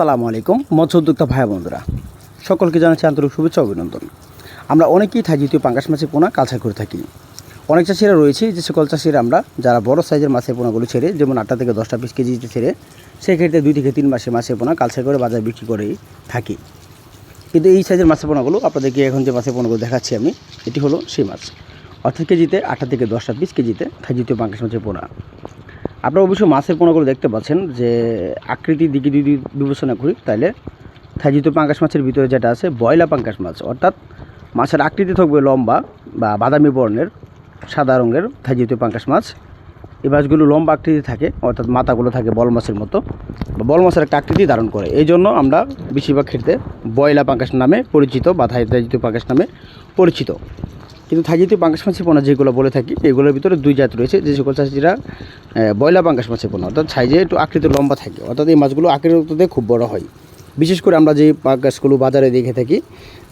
আসসালামু আলাইকুম মৎস্য উদ্যোক্তা ভাই বন্ধুরা। সকলকে জানাচ্ছি আন্তরিক শুভেচ্ছা অভিনন্দন। আমরা অনেকেই থাই দ্বিতীয় পাঙ্গাস মাছের পোনা কালচার করে থাকি। অনেক চাষিরা রয়েছে, যে সকল চাষিরা আমরা যারা বড় সাইজের মাছের পোনাগুলো ছেড়ে, যেমন আটটা থেকে দশটা পিস কেজিতে ছেড়ে, সেক্ষেত্রে দুই থেকে তিন মাসে মাছের পোনা কালচার করে বাজারে বিক্রি করেই থাকি। কিন্তু এই সাইজের মাছের পোনাগুলো আপনাদেরকে এখন যে মাছের পোনাগুলো দেখাচ্ছি আমি, এটি হলো সেই মাছ। অর্থাৎ কেজিতে আটটা থেকে দশটা পিস কেজিতে থাই দ্বিতীয় পাঙ্গাস মাছের পোনা। আপনারা অবশ্যই মাছের পোনাগুলো দেখতে পাচ্ছেন যে আকৃতির দিকে যদি বিবেচনা করি তাহলে থাইজিত পাঙ্কাশ মাছের ভিতরে যেটা আছে বয়লা পাঙ্কাশ মাছ, অর্থাৎ মাছের আকৃতি থাকবে লম্বা বা বাদামি বর্ণের সাদা রঙের থাইজিত পাঙ্কাশ মাছ। এই মাছগুলো লম্বা আকৃতি থাকে, অর্থাৎ মাথাগুলো থাকে বল মাছের মতো, বা বল মাছের একটা আকৃতি ধারণ করে। এই জন্য আমরা বেশিরভাগ ক্ষেত্রে বয়লা পাঙ্কাশ নামে পরিচিত বা থাই, থাইজিত পাঙ্কাশ নামে পরিচিত। কিন্তু থাই থাইজিতে পাঙ্গাস মাছের পোনা যেগুলো বলে থাকি, এগুলোর ভিতরে দুই জাত রয়েছে। যে সকল চাষিরা বয়লা পাঙ্গাস মাছের পোনা, অর্থাৎ সাইজে একটু আকৃতি লম্বা থাকে, অর্থাৎ এই মাছগুলো আকৃতিতে খুব বড় হয়। বিশেষ করে আমরা যে পাঙ্গাসগুলো বাজারে দেখে থাকি,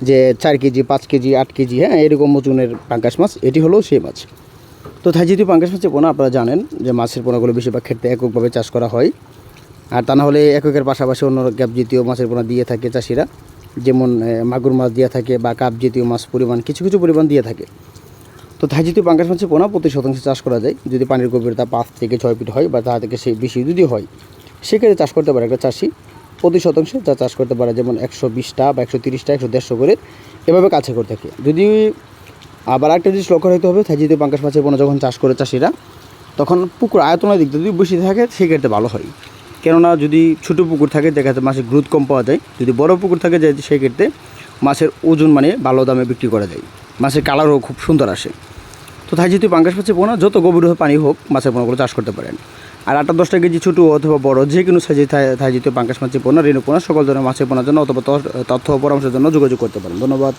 যে চার কেজি, পাঁচ কেজি, আট কেজি হ্যাঁ এরকম ওজনের পাঙ্গাস মাছ, এটি হলো সেই মাছ। তো থাইজিতে পাঙ্গাস মাছের পোনা, আপনারা জানেন যে মাছের পোনাগুলো বেশিরভাগ ক্ষেত্রে এককভাবে চাষ করা হয়। আর তা না হলে এককের পাশাপাশি অন্য গ্যাপ জাতীয় মাছের পোনা দিয়ে থাকে চাষিরা। যেমন মাগুর মাছ দিয়ে থাকে বা কাপ জাতীয় মাছ পরিমাণ, কিছু কিছু পরিমাণ দিয়ে থাকে। তো থাইজিতীয় পাঙ্গাস মাছের পোনা প্রতি শতাংশে চাষ করা যায়। যদি পানির গভীরতা পাঁচ থেকে ছয় ফিট হয় বা তার থেকে সেই বেশি যদি হয়, সেক্ষেত্রে চাষ করতে পারে একটা চাষি। প্রতি শতাংশে যা চাষ করতে পারে যেমন একশো বিশটা বা একশো তিরিশটা, একশো দেড়শো করে, এভাবে কাছে করে থাকে। যদি আবার একটা জিনিস লক্ষ্য রাখতে হবে থাইজিতীয় পাঙ্গাস মাছের পোনা যখন চাষ করে চাষিরা, তখন পুকুর আয়তনের দিক যদি বেশি থাকে, সেক্ষেত্রে ভালো হয়। কেননা যদি ছোটো পুকুর থাকে, দেখা মাছের গ্রোথ কম পাওয়া যায়। যদি বড় পুকুর থাকে যে সেক্ষেত্রে মাছের ওজন মানে ভালো দামে বিক্রি করা যায়। মাছের কালারও খুব সুন্দর আসে। তো তাই যেহেতু পাঙ্গাস মাছের পোনা যত গভীর পানি হোক, মাছের পোনাগুলো চাষ করতে পারেন। আর আটটা দশটা কেজি ছোটো অথবা বড়, যে কোনো সাইজে থাই যেহেতু পাঙ্গাস মাছের পোনা রেণু পোনা সকল ধরনের মাছের পোনার জন্য অথবা তথ্য পরামর্শের জন্য যোগাযোগ করতে পারেন। ধন্যবাদ।